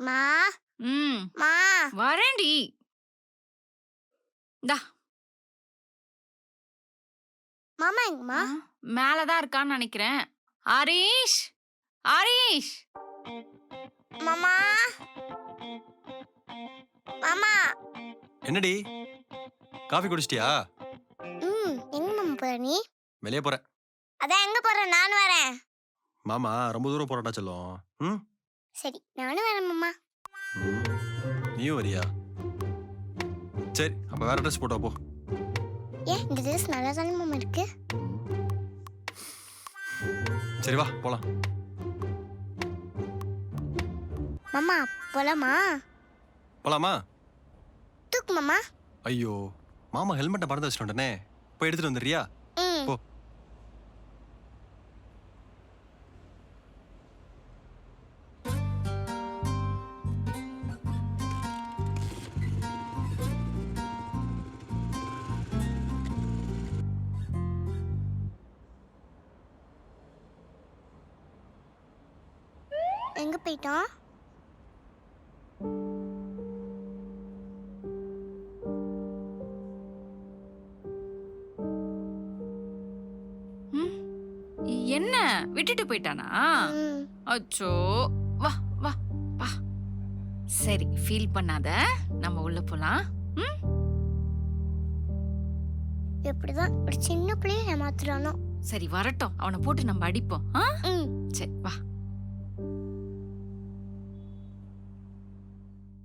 மா. ம். மா. வரேன்டி. இந்தா. மாமா எங்கம்மா? மேலதான் இருக்கான்னு நினைக்கிறேன். ஹரீஷ்! ஹரீஷ்! மாமா. மாமா. என்னடி? காஃபி குடிச்சிட்டியா? ம் எங்க மாமா போற நீ? வெளியே போறேன். அதான் எங்க போற? நானும் வரேன். மாமா ரொம்ப தூரம் போறாட்டா சொல்லும். ம்? சரி நானும் வரேன் மாமா. நீயும் வரியா? சரி அப்ப வேற ட்ரெஸ் போட்டா போ. ஏன் இந்த ட்ரெஸ் நல்லா தானே மாமா இருக்கு? சரி வா போலாம். மாமா போலாமா? போலாமா? தூக்கு மாமா. ஐயோ மாமா ஹெல்மெட்டை மறந்து வச்சுட்டோன்னே போய் எடுத்துட்டு வந்துடுறியா? எங்க போயிட்டான் என்ன? விட்டுட்டு போயிட்டானா? அச்சோ. வா வா வா. சரி ஃபீல் பண்ணாத. நம்ம உள்ள போலாம். ம்? எப்படிதான் ஒரு சின்ன பிள்ளைய ஏமாத்துறானோ. சரி வரட்டும். அவனை போட்டு நம்ம அடிப்போம். சரி வா.